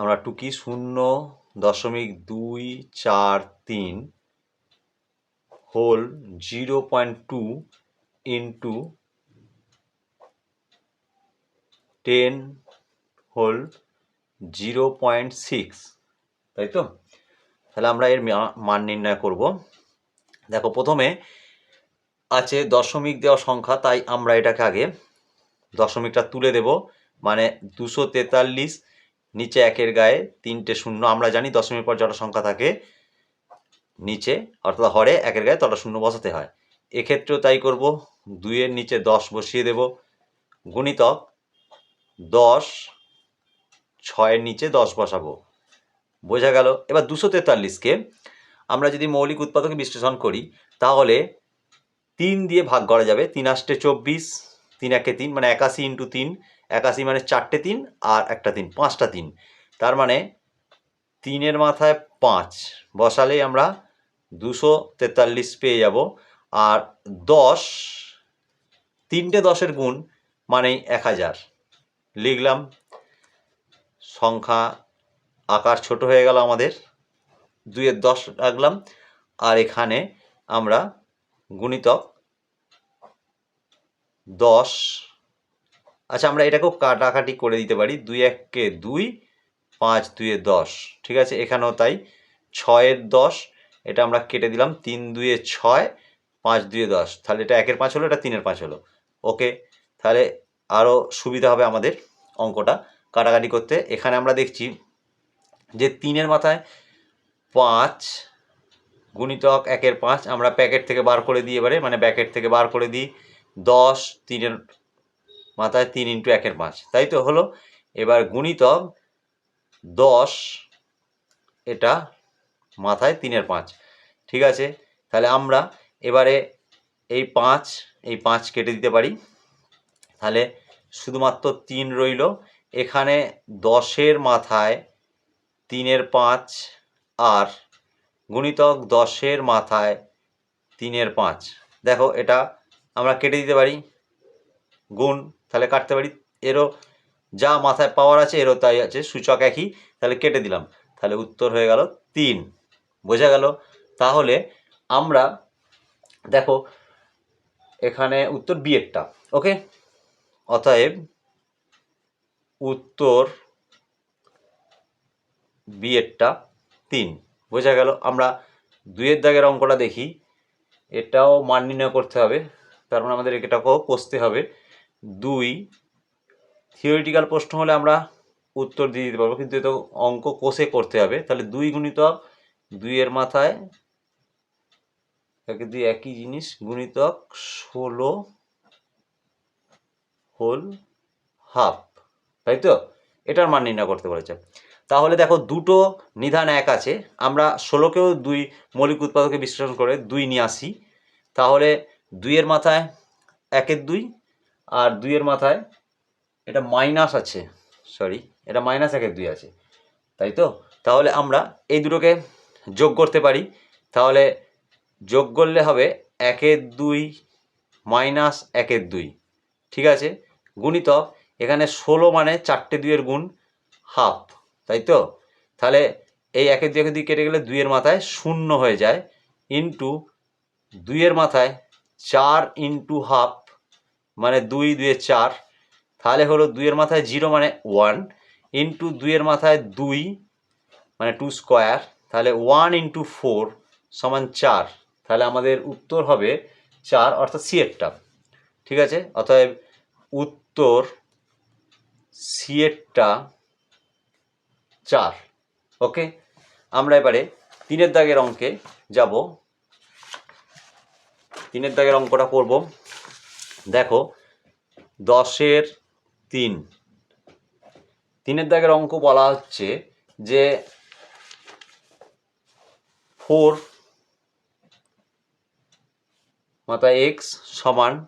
আমরা টুকি শূন্য দশমিক দুই চার তিন whole zero point two into ten whole zero point six, তাই তো? তাহলে আমরা এর মান নির্ণয় করব। দেখো, প্রথমে আছে দশমিক দেওয়া সংখ্যা, তাই আমরা এটাকে আগে দশমিকটা তুলে দেব। মানে দুশো তেতাল্লিশ নিচে একের গায়ে তিনটে শূন্য, আমরা জানি দশমিক পর যটা সংখ্যা থাকে, নিচে, অর্থাৎ হরে একের গায়ে তটা শূন্য বসাতে হয়। এক্ষেত্রেও তাই করব, দুইয়ের নিচে দশ বসিয়ে দেব। গুণিতক দশ, ছয়ের নিচে দশ বসাবো। বোঝা গেল? এবার দুশো তেতাল্লিশকে আমরা যদি মৌলিক উৎপাদকে বিশ্লেষণ করি, তাহলে তিন দিয়ে ভাগ করা যাবে। তিন আষ্টে চব্বিশ, তিন একে তিন মানে একাশি ইন্টু তিন একাশি মানে চারটে তিন আর একটা তিন, পাঁচটা তিন। তার মানে তিনের মাথায় পাঁচ, বসালেই আমরা দুশো তেতাল্লিশ পেয়ে যাব। আর দশ, তিনটে দশের গুণ মানেই এক হাজার। লিখলাম, সংখ্যা আকার ছোট হয়ে গেল আমাদের। দুইয়ের দশ রাখলাম, আর এখানে আমরা গুণিতক দশ আচ্ছা আমরা এটাকেও কাটাকাটি করে দিতে পারি। দুই এককে দুই, পাঁচ দুয়ে দশ, ঠিক আছে? এখানেও তাই ছয়ের দশ, এটা আমরা কেটে দিলাম। তিন দুয়ে ছয়, পাঁচ দুয়ে দশ। তাহলে এটা একের পাঁচ হলো, এটা তিনের পাঁচ হলো। ওকে, তাহলে আরও সুবিধা হবে আমাদের অঙ্কটা কাটাকাটি করতে। এখানে আমরা দেখছি যে তিনের মাথায় পাঁচ গুণিতক একের পাঁচ, আমরা প্যাকেট থেকে বার করে দিই এবারে মানে ব্যাকেট থেকে বার করে দিই। দশ, তিনের মাথায় তিন ইন্টু একের পাঁচ, তাই তো হলো? এবার গুণিতক দশ, এটা মাথায় তিনের পাঁচ, ঠিক আছে? তাহলে আমরা এবারে এই পাঁচ এই পাঁচ কেটে দিতে পারি। তাহলে শুধুমাত্র তিন রইল। এখানে দশের মাথায় তিনের পাঁচ আর গুণিতক দশের মাথায় তিনের পাঁচ। দেখো, এটা আমরা কেটে দিতে পারি। গুণ, তাহলে কাটতে পারি। এরও যা মাথায় পাওয়ার আছে, এরও তাই আছে, সূচক একই। তাহলে কেটে দিলাম। তাহলে উত্তর হয়ে গেল তিন। বোঝা গেল? তাহলে আমরা, দেখো, এখানে উত্তর বিয়েরটা ওকে অতএব উত্তর বিয়েরটা তিন। বোঝা গেল? আমরা দুইয়ের দাগের অঙ্কটা দেখি। এটাও মান নির্ণয় করতে হবে। তার মানে আমাদের এটাকেও কষতে হবে। দুই থিওরিটিক্যাল প্রশ্ন হলে আমরা উত্তর দিয়ে দিতে পারব, কিন্তু এটা অঙ্ক কোষে করতে হবে। তাহলে দুই গুণিতক দুইয়ের মাথায় একে দুই একই জিনিস গুণিতক ষোলো হোল হাফ, তাই তো? এটার মান নির্ণয় করতে বলেছে। তাহলে দেখো দুটো নিধান এক আছে, আমরা ষোলোকেও দুই মৌলিক উৎপাদকে বিশ্লেষণ করে দুই নিয়ে আসি। তাহলে দুইয়ের মাথায় একের দুই আর দুইয়ের মাথায় এটা মাইনাস আছে সরি এটা মাইনাস একের দুই আছে, তাই তো? তাহলে আমরা এই দুটোকে যোগ করতে পারি। তাহলে যোগ করলে হবে একের দুই মাইনাস একের দুই, ঠিক আছে? গুণিতক, এখানে ষোলো মানে চারটে দুইয়ের গুণ হাফ তাই তো? তাহলে এই একের দুই একের দুই কেটে গেলে দুইয়ের মাথায় শূন্য হয়ে যায় ইন্টু দুইয়ের মাথায় চার ইন্টু হাফ মানে দুই দুয়ে চার, তাহলে হলো দুইয়ের মাথায় জিরো মানে ওয়ান ইন্টু দুইয়ের মাথায় দুই মানে টু স্কোয়ার তাহলে ওয়ান ইন্টু ফোর সমান চার, তাহলে আমাদের উত্তর হবে চার, অর্থাৎ সিয়েরটা ঠিক আছে? অতএব উত্তর সিয়েরটা চার। ওকে? আমরা এবারে তিনের দাগের অঙ্কে যাব। তিনের দাগের অঙ্কটা করব। দেখো, দশের তিন। তিনের দাগের অঙ্ক বলা হচ্ছে যে ফোর মাথা এক্স সমান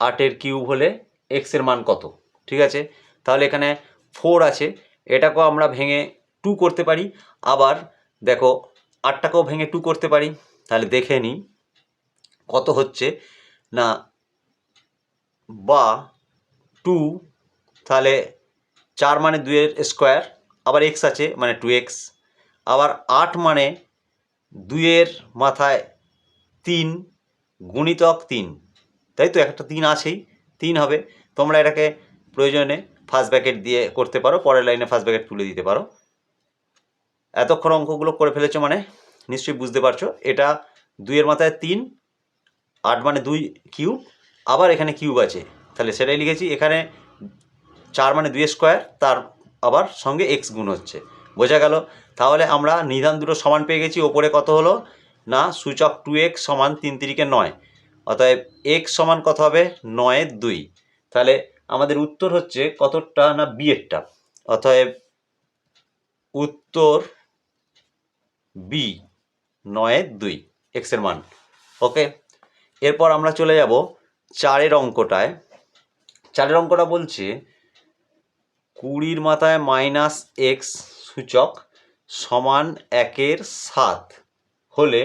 আটের কিউব হলে এক্সের মান কত? ঠিক আছে? তাহলে এখানে ফোর আছে, এটাকেও আমরা ভেঙে টু করতে পারি। আবার দেখো, আটটাকেও ভেঙে টু করতে পারি। তাহলে দেখে নিই কত হচ্ছে? না বা টু, তাহলে চার মানে দুইয়ের স্কোয়ার, আবার এক্স আছে মানে টু এক্স আবার আট মানে দুইয়ের মাথায় তিন গুণিতক তিন, তাই তো একটা তিন আছেই, তিন হবে, তোমরা এটাকে প্রয়োজনে ফার্স্ট ব্যাকেট দিয়ে করতে পারো, পরের লাইনে ফার্স্ট ব্যাকেট তুলে দিতে পারো। এতক্ষণ অঙ্কগুলো করে ফেলেছো মানে নিশ্চয়ই বুঝতে পারছ, এটা দুইয়ের মাথায় তিন, আট মানে দুই কিউব আবার এখানে কিউব আছে। তাহলে সেটাই লিখেছি, এখানে চার মানে দুই স্কোয়ার, তার আবার সঙ্গে এক্স গুণ হচ্ছে। বোঝা গেল? তাহলে আমরা নিধান দুটো সমান পেয়ে গেছি, ওপরে কত হলো? না সূচক টু এক্স সমান তিন তিরিকে নয়। অতএব এক্স সমান কত হবে? নয়ের দুই। তাহলে আমাদের উত্তর হচ্ছে কতটা না বিয়েরটা অতএব উত্তর বি নয়ের দুই এক্সের মান। ওকে? এরপর আমরা চলে যাব চারের অঙ্কটায়, চারের অঙ্কটা বলছে, কুড়ির মাথায় মাইনাস এক্স সূচক সমান একের সাত হলে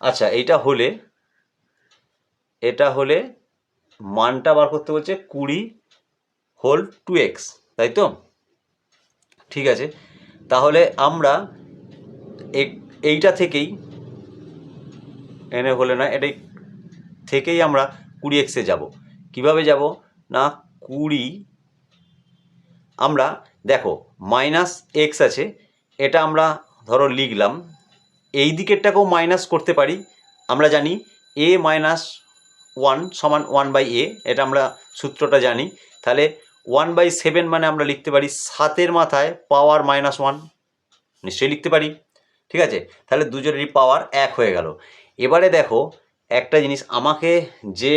আচ্ছা এইটা হলে, এটা হলে মানটা বার করতে বলছে কুড়ি হোল টু এক্স, তাই তো? ঠিক আছে, তাহলে আমরা এইটা থেকেই, এনে হলে না এটাই থেকেই আমরা কুড়ি এক্সে যাব। কীভাবে যাব? না, কুড়ি, আমরা, দেখো মাইনাস এক্স আছে, এটা আমরা ধরো লিখলাম, এই দিকেরটাকেও মাইনাস করতে পারি, আমরা জানি এ মাইনাস ওয়ান সমান ওয়ান বাই এ এটা আমরা সূত্রটা জানি, তাহলে ওয়ান বাই সেভেন মানে আমরা লিখতে পারি সাতের মাথায় পাওয়ার মাইনাস ওয়ান নিশ্চয়ই লিখতে পারি, ঠিক আছে? তাহলে দুজনেরই পাওয়ার এক হয়ে গেল। এবারে দেখো একটা জিনিস আমাকে যে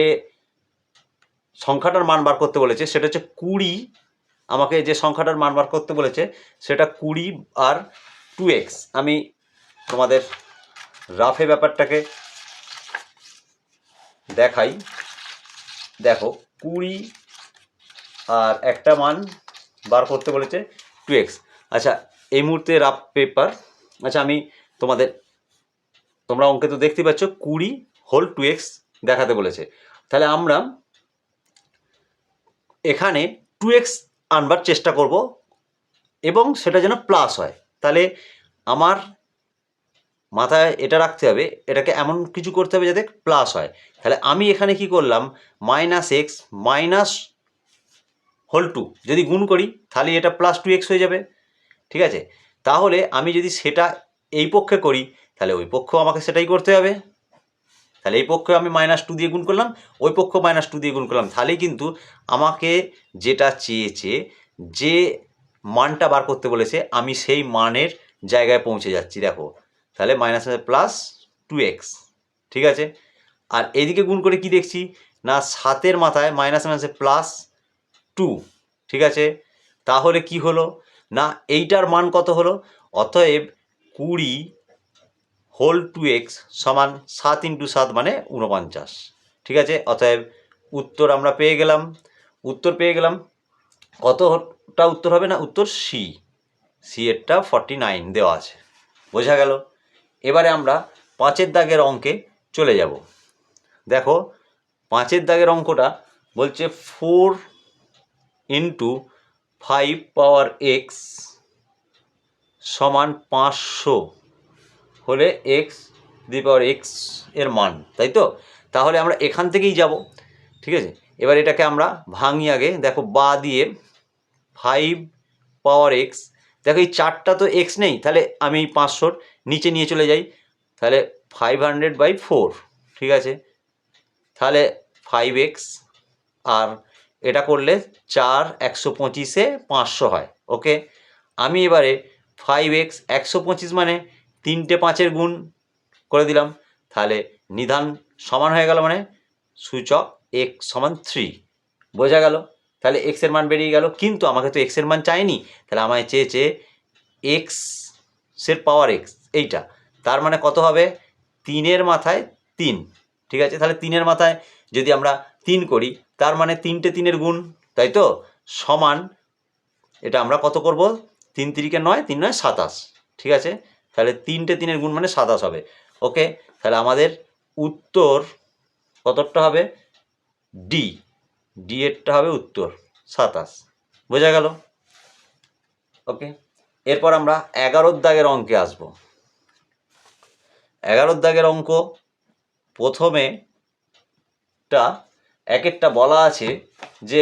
সংখ্যাটার মান বার করতে বলেছে, সেটা হচ্ছে কুড়ি। আমাকে যে সংখ্যাটার মান বার করতে বলেছে, সেটা কুড়ি আর টু এক্স আমি তোমাদের রাফে ব্যাপারটাকে দেখাই। দেখো, কুড়ি আর একটা মান বার করতে বলেছে টু এক্স আচ্ছা এই মুহূর্তে রাফ পেপার। আচ্ছা আমি তোমাদের, তোমরা অঙ্কে তো দেখতে পাচ্ছ, কুড়ি হোল টু এক্স দেখাতে বলেছে। তাহলে আমরা এখানে টু এক্স আনবার চেষ্টা করব এবং সেটা যেন প্লাস হয়। তাহলে আমার মাথায় এটা রাখতে হবে, এটাকে এমন কিছু করতে হবে যাতে প্লাস হয়। তাহলে আমি এখানে কি করলাম minus x minus whole two যদি গুণ করি, তাহলে এটা প্লাস টু এক্স হয়ে যাবে। ঠিক আছে? তাহলে আমি যদি সেটা এই পক্ষে করি, তাহলে ওই পক্ষ আমাকে সেটাই করতে হবে। তাহলে এই পক্ষে আমি মাইনাস টু দিয়ে গুণ করলাম, ওই পক্ষ মাইনাস টু দিয়ে গুণ করলাম। তাহলেই কিন্তু আমাকে যেটা চেয়েছে, যে মানটা বার করতে বলেছে, আমি সেই মানের জায়গায় পৌঁছে যাচ্ছি, দেখো। তাহলে মাইনাস প্লাস টু এক্স ঠিক আছে? আর এদিকে গুণ করে কি দেখছি? না, সাতের মাথায় মাইনাস মাইনাসে প্লাস টু ঠিক আছে? তাহলে কি হলো? না, এইটার মান কত হলো? অতএব কুড়ি হোল টু এক্স সমান সাত ইন্টু সাত মানে উনপঞ্চাশ ঠিক আছে? অতএব উত্তর আমরা পেয়ে গেলাম। উত্তর পেয়ে গেলাম। কতটা উত্তর হবে না? উত্তর সি সি এরটা ফর্টি নাইন দেওয়া আছে। বোঝা গেল? এবারে আমরা পাঁচের দাগের অঙ্কে চলে যাব। দেখো, পাঁচের দাগের অঙ্কটা বলছে four into five power x সমান পাঁচশো। হলে এক্স দি পাওয়ার এক্সের মান, তাই তো? তাহলে আমরা এখান থেকেই যাব, ঠিক আছে? এবার এটাকে আমরা ভাঙি আগে। দেখো, বা দিয়ে ফাইভ পাওয়ার এক্স দেখো এই চারটা তো এক্স নেই, তাহলে আমি এই পাঁচশোর নিচে নিয়ে চলে যাই। তাহলে ফাইভ হান্ড্রেড বাই ফোর ঠিক আছে? তাহলে ফাইভ এক্স আর এটা করলে চার একশো পঁচিশে পাঁচশো হয় ওকে আমি এবারে ফাইভ এক্স একশো পঁচিশ মানে তিনটে পাঁচের গুণ করে দিলাম। তাহলে নিধান সমান হয়ে গেল মানে সূচক এক্স সমান থ্রি বোঝা গেল? তাহলে এক্সের মান বেরিয়ে গেল। কিন্তু আমাকে তো এক্সের মান চাইনি। তাহলে আমায় চেয়েছে এক্সের পাওয়ার এক্স এইটা। তার মানে কত হবে? তিনের মাথায় তিন। ঠিক আছে? তাহলে তিনের মাথায় যদি আমরা তিন করি, তার মানে তিনটে তিনের গুণ, তাই তো? সমান, এটা আমরা কত করব? তিন তিরিকে নয়, তিন নয়, সাতাশ। ঠিক আছে? তাহলে তিনটে তিনের গুণ মানে সাতাশ হবে। ওকে তাহলে আমাদের উত্তর কতটা হবে? ডি ডি এরটা হবে উত্তর, সাতাশ। বোঝা গেল? ওকে এরপর আমরা এগারোর দাগের অঙ্কে আসব। এগারোর দাগের অঙ্ক প্রথমে টা এক একটা বলা আছে যে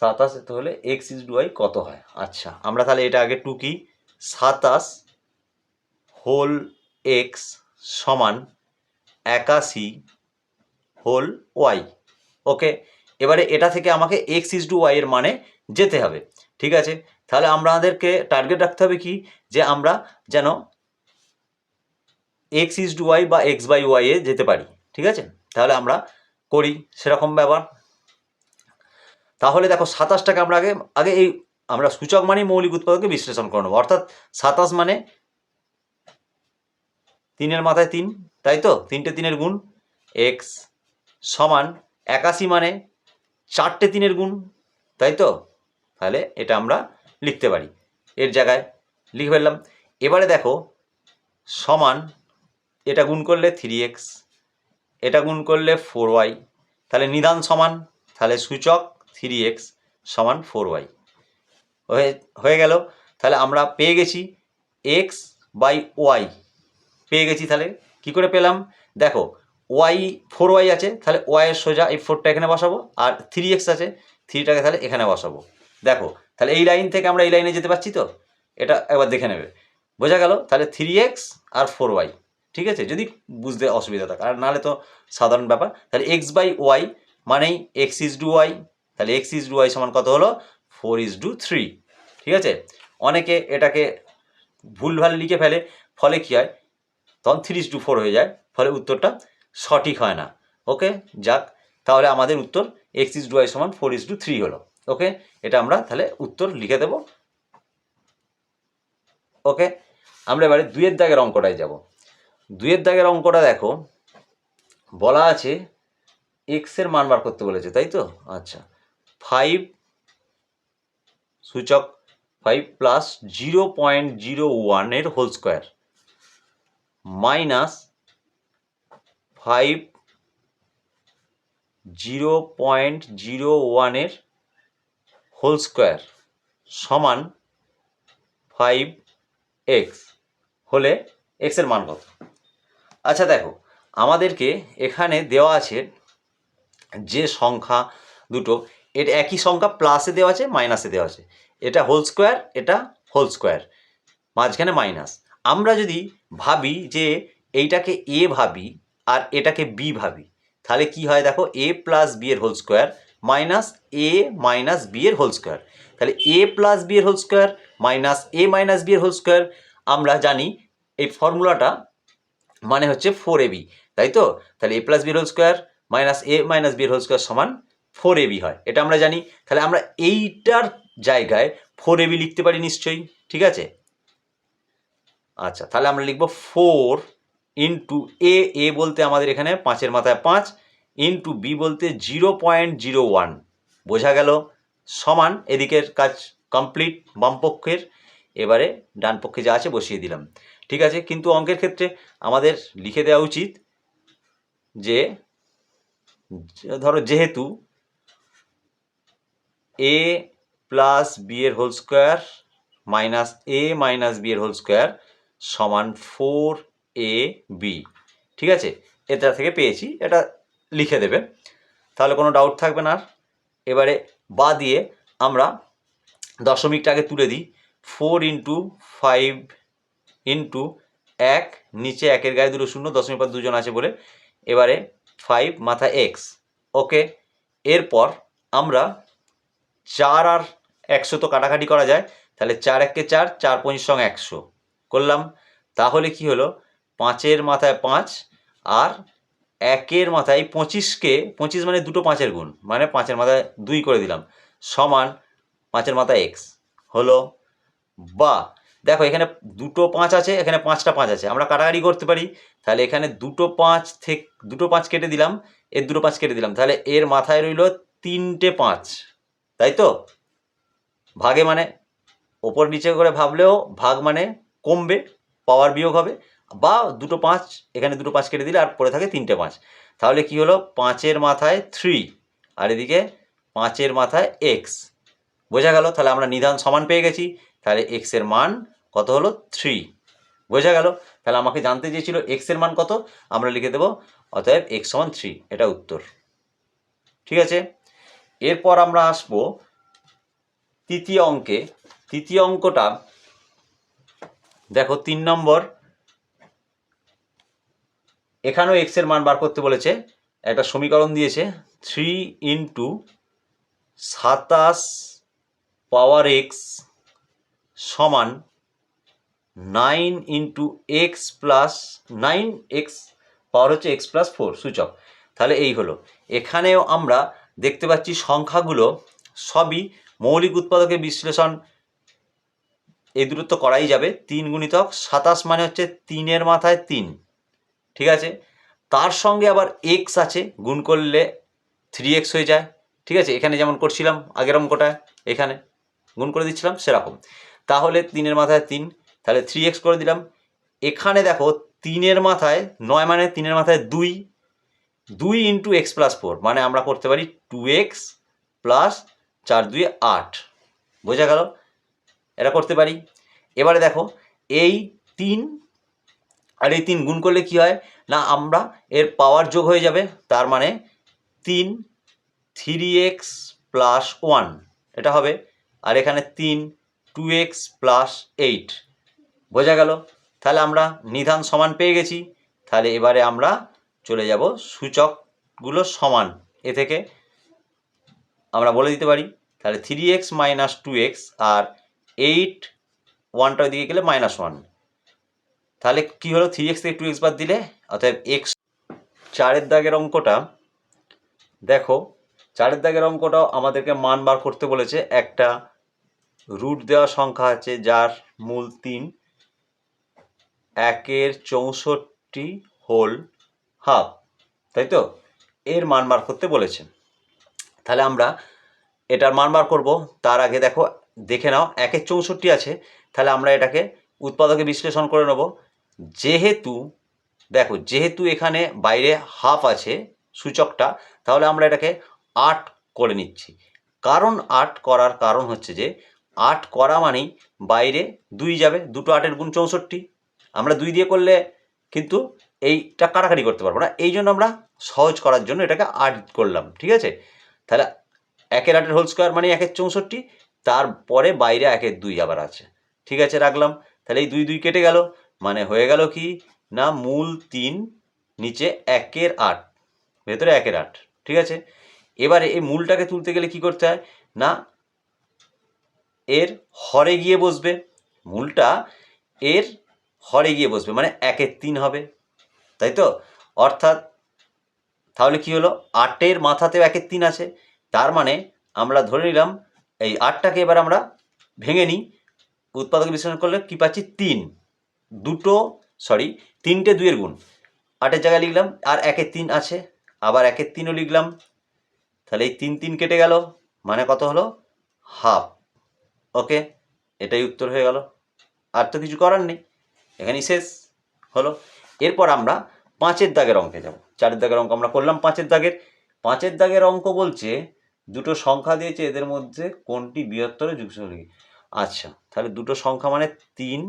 সাতাশে হলে এক্স ইজ ডু ওয়াই কত হয়? আচ্ছা আমরা তাহলে এটা আগে টুকি সাতাশ হোল এক্স সমান একাশি হোল ওয়াই ওকে এবারে এটা থেকে আমাকে এক্স ইজ টু ওয়াই এর মানে যেতে হবে। ঠিক আছে? তাহলে আমাদেরকে টার্গেট রাখতে হবে কি? যে আমরা যেন এক্স ইজ টু ওয়াই বা এক্স বাই ওয়াই এ যেতে পারি। ঠিক আছে? তাহলে আমরা করি সেরকম ব্যাপার। তাহলে দেখো সাতাশটাকে আমরা আগে আগে এই আমরা সূচক মানে মৌলিক উৎপাদককে বিশ্লেষণ করে নেব। অর্থাৎ সাতাশ মানে তিনের মাথায় তিন, তাই তো? তিনটে তিনের গুণ এক্স সমান একাশি মানে চারটে তিনের গুণ, তাই তো? তাহলে এটা আমরা লিখতে পারি। এর জায়গায় লিখে ফেললাম। এবারে দেখো সমান এটা গুণ করলে থ্রি এক্স এটা গুণ করলে ফোর ওয়াই তাহলে নিদান সমান, তাহলে সূচক থ্রি এক্স সমান ফোর ওয়াই। হয়ে হয়ে গেল। তাহলে আমরা পেয়ে গেছি এক্স বাই ওয়াই। পেয়ে গেছি তাহলে কি করে পেলাম? দেখো, ওয়াই, ফোর ওয়াই আছে, তাহলে ওয়াইয়ের সোজা এই ফোরটা এখানে বসাবো, আর থ্রি এক্স আছে, থ্রিটাকে তাহলে এখানে বসাবো। দেখো, তাহলে এই লাইন থেকে আমরা এই লাইনে যেতে পারছি তো? এটা একবার দেখে নেবে। বোঝা গেল? তাহলে থ্রি এক্স আর ফোর ওয়াই, ঠিক আছে? যদি বুঝতে অসুবিধা থাকে, আর নাহলে তো সাধারণ ব্যাপার। তাহলে এক্স বাই ওয়াই মানেই এক্স ইজ ডু ওয়াই তাহলে এক্স ইজ ডু ওয়াই সমান কত হলো? ফোর ইজ ডু থ্রি ঠিক আছে? অনেকে এটাকে ভুলভাল লিখে ফেলে, ফলে কী হয়? তখন থ্রি ইজ ডু ফোর হয়ে যায়, ফলে উত্তরটা সঠিক হয় না। ওকে? যাক, তাহলে আমাদের উত্তর এক্স ইজ ডু ওয়াই সমান ফোর ইজ টু থ্রি হলো। ওকে? এটা আমরা তাহলে উত্তর লিখে দেব। ওকে? আমরা এবারে দুইয়ের দাগের অঙ্কটায় যাব। দুইয়ের দাগের অঙ্কটা দেখো, বলা আছে এক্সের মান বার করতে বলেছে, তাই তো? আচ্ছা। ফাইভ সূচক five plus zero point zero ওয়ানের whole square minus five zero point zero ওয়ানের হোল স্কোয়ার সমান ফাইভ এক্স হলে এক্সের মান কত? আচ্ছা দেখো, আমাদেরকে এখানে দেওয়া আছে যে সংখ্যা দুটো এটা একই সংখ্যা প্লাসে দেওয়া আছে মাইনাসে দেওয়া আছে। এটা হোল স্কোয়ার এটা হোল স্কোয়ার মাঝখানে মাইনাস আমরা যদি ভাবি যে এইটাকে এ ভাবি আর এটাকে বি ভাবি, তাহলে কি হয় দেখো এ প্লাস বি এর whole square minus a minus b এর হোল স্কোয়ার তাহলে এ প্লাস বি এর whole square minus a minus b এর হোল স্কোয়ার আমরা জানি এই ফর্মুলাটা মানে হচ্ছে ফোর এ বি তাই তো? তাহলে a plus b whole square minus a minus b whole square সমান ফোর এবি হয়। এটা আমরা জানি। তাহলে আমরা এইটার জায়গায় ফোর এবি লিখতে পারি নিশ্চয়ই। ঠিক আছে? আচ্ছা তাহলে আমরা লিখব ফোর ইন্টু এ এ বলতে আমাদের এখানে পাঁচের মাথায় পাঁচ ইন্টু বি বলতে জিরো পয়েন্ট জিরো ওয়ান বোঝা গেল? সমান, এদিকের কাজ কমপ্লিট বাম পক্ষের। এবারে ডান পক্ষে যা আছে বসিয়ে দিলাম। ঠিক আছে? কিন্তু অঙ্কের ক্ষেত্রে আমাদের লিখে দেওয়া উচিত যে, ধরো যেহেতু এ প্লাস বি এর whole square minus a minus b এর হোল স্কোয়ার সমান ফোর এ বি ঠিক আছে? এটা থেকে পেয়েছি, এটা লিখে দেবে তাহলে কোনো ডাউট থাকবে না আর। এবারে বা দিয়ে আমরা দশমিকটা আগে তুলে দিই। ফোর ইন্টু ফাইভ ইন্টু এক, নিচে একের গায়ে দুটো শূন্য, দশমিক পর দুজন আছে বলে। এবারে ফাইভ মাথা এক্স ওকে এরপর আমরা চার আর একশো তো কাটাকাটি করা যায়। তাহলে চার এককে চার চার পঁচিশ সঙ্গে একশো। করলাম। তাহলে কি হলো? পাঁচের মাথায় পাঁচ আর একের মাথায় পঁচিশকে, পঁচিশ মানে দুটো পাঁচের গুণ মানে পাঁচের মাথায় দুই করে দিলাম, সমান পাঁচের মাথায় এক্স। হলো? বা, দেখো এখানে দুটো পাঁচ আছে, এখানে পাঁচটা পাঁচ আছে। আমরা কাটাকাটি করতে পারি। তাহলে এখানে দুটো পাঁচ থেকে, দুটো পাঁচ কেটে দিলাম, এর দুটো পাঁচ কেটে দিলাম। তাহলে এর মাথায় রইল তিনটে পাঁচ। তাই তো? ভাগে মানে ওপর নিচে করে ভাবলেও ভাগ মানে কমবে পাওয়ার বিয়োগ হবে, বা দুটো পাঁচ, এখানে দুটো পাঁচ কেটে দিলে আর পরে থাকে তিনটে পাঁচ। তাহলে কি হলো? পাঁচের মাথায় থ্রি আর এদিকে পাঁচের মাথায় এক্স বোঝা গেল? তাহলে আমরা নিধান সমান পেয়ে গেছি। তাহলে এক্সের মান কত হলো? থ্রি বোঝা গেল? তাহলে আমাকে জানতে চেয়েছিল এক্সের মান কত? আমরা লিখে দেবো, অতএব এক্স সমান থ্রি এটা উত্তর। ঠিক আছে? এরপর আমরা আসব তৃতীয় অঙ্কে। তৃতীয় অঙ্কটা, দেখো, তিন নম্বর। এখানেও এক্সের মান বার করতে বলেছে, একটা সমীকরণ দিয়েছে থ্রি ইন্টু সাতাশ পাওয়ার এক্স সমান nine into x plus nine x power হচ্ছে এক্স প্লাস ফোর সূচক। তাহলে এই হলো। এখানেও আমরা দেখতে পাচ্ছি সংখ্যাগুলো সবই মৌলিক উৎপাদকের বিশ্লেষণ এই দুটো তো করাই যাবে। তিন গুণিতক সাতাশ মানে হচ্ছে তিনের মাথায় তিন। ঠিক আছে? তার সঙ্গে আবার এক্স আছে, গুণ করলে থ্রি এক্স হয়ে যায়। ঠিক আছে? এখানে যেমন করছিলাম, আগের অঙ্কটায়, এখানে গুণ করে দিচ্ছিলাম সেরকম। তাহলে তিনের মাথায় তিন, তাহলে থ্রি এক্স করে দিলাম। এখানে দেখো তিনের মাথায় নয় মানে তিনের মাথায় দুই দুই ইন্টু এক্স প্লাস ফোর মানে আমরা করতে পারি টু এক্স প্লাস চার দুই আট। বোঝা গেল? এটা করতে পারি। এবারে দেখো, এই তিন আর এই তিন গুণ করলে কি হয়? না, আমরা এর পাওয়ার যোগ হয়ে যাবে, তার মানে তিন থ্রি এক্স প্লাস ওয়ান এটা হবে। আর এখানে তিন টু এক্স প্লাস এইট বোঝা গেল? তাহলে আমরা নিধান সমান পেয়ে গেছি। তাহলে এবারে আমরা চলে যাব। সূচকগুলো সমান। এ থেকে আমরা বলে দিতে পারি, তাহলে three x minus two x আর এইট ওয়ানটার দিকে গেলে মাইনাস ওয়ান তাহলে কি হলো? থ্রি এক্স থেকে টু এক্স বাদ দিলে অর্থাৎ এক্স চারের দাগের অঙ্কটা, দেখো, চারের দাগের অঙ্কটাও আমাদেরকে মান বার করতে বলেছে। একটা রুট দেওয়া সংখ্যা আছে যার মূল তিন। একের চৌষট্টি হোল হাফ তাই তো? এর মান বার করতে বলেছেন। তাহলে আমরা এটার মান বার করব। তার আগে দেখো, দেখে নাও একের চৌষট্টি আছে। তাহলে আমরা এটাকে উৎপাদকে বিশ্লেষণ করে নেব। যেহেতু, দেখো, যেহেতু এখানে বাইরে হাফ আছে সূচকটা, তাহলে আমরা এটাকে আট করে নিচ্ছি। কারণ আট করার কারণ হচ্ছে যে, আট করা মানেই বাইরে দুই যাবে, দুটো আটের গুণ চৌষট্টি। আমরা দুই দিয়ে করলে কিন্তু এইটা কাটাকাটি করতে পারব না। এই জন্য আমরা সহজ করার জন্য এটাকে আট করলাম, ঠিক আছে? তাহলে একের আটের হোল স্কোয়ার মানে একের চৌষট্টি, তারপরে বাইরে একের দুই আবার আছে। ঠিক আছে, রাখলাম। তাহলে এই দুই দুই কেটে গেল। মানে হয়ে গেল কি? না, মূল তিন, নিচে একের আট, ভেতরে একের আট, ঠিক আছে? এবারে এই মূলটাকে তুলতে গেলে কি করতে হয়? না, এর হরে গিয়ে বসবে। মূলটা এর হরে গিয়ে বসবে মানে একের তিন হবে। তাই তো অর্থাৎ তাহলে কি হলো? আটের মাথাতেও একের তিন আছে। তার মানে আমরা ধরে নিলাম এই আটটাকে এবার আমরা ভেঙে নিই। উৎপাদক বিশ্লেষণ করলে কি পাচ্ছি? তিন। দুটো সরি তিনটে দুইয়ের গুণ। আটের জায়গায় লিখলাম, আর একের তিন আছে। আবার একের তিনও লিখলাম। তাহলে এই তিন তিন কেটে গেল। মানে কত হলো? হাফ। ওকে, এটাই উত্তর হয়ে গেল। আর তো কিছু করার নেই। এখানেই শেষ। হলো। এরপর আমরা পাঁচের দাগের অঙ্কে যাব। চারের দাগের অঙ্ক আমরা করলাম পাঁচের দাগের। পাঁচের দাগের অঙ্ক বলছে দুটো সংখ্যা দিয়েছে এদের মধ্যে কোনটি বৃহত্তর যুগল আচ্ছা তাহলে দুটো সংখ্যা মানে তিন।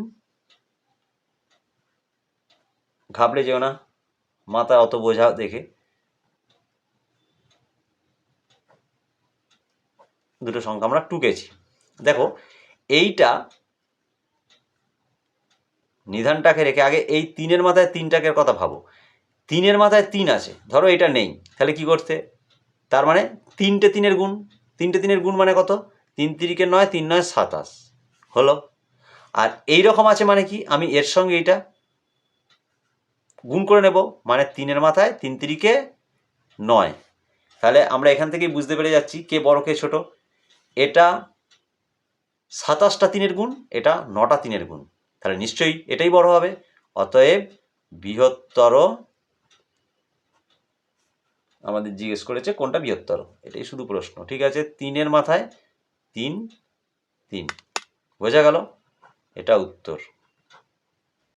ঘাবড়ে যেও না, মাথা অত বোঝা দেখে। দুটো সংখ্যা আমরা টুকেছি। দেখো, এইটা নিধানটাকে রেখে আগে এই তিনের মাথায় তিনটাকের কথা ভাবো। তিনের মাথায় তিন আছে, ধরো এটা নেই, তাহলে কি করতে? তার মানে তিনটে তিনের গুণ, তিনটে তিনের গুণ মানে কত? তিন তিরিকে নয়, তিন নয় সাতাশ, হলো? আর এই রকম আছে মানে কি? আমি এর সঙ্গে এইটা গুণ করে নেব মানে তিনের মাথায় তিন তিরিকে নয়। তাহলে আমরা এখান থেকেই বুঝতে পেরে যাচ্ছি কে বড়, কে ছোট। এটা সাতাশটা তিনের গুণ, এটা নটা তিনের গুণ। তাহলে নিশ্চয়ই এটাই বড় হবে। অতএব বৃহত্তর আমাদের জিজ্ঞেস করেছে কোনটা বৃহত্তর? এটাই শুধু প্রশ্ন, ঠিক আছে? তিনের মাথায় তিন তিন। বোঝা গেল? এটা উত্তর।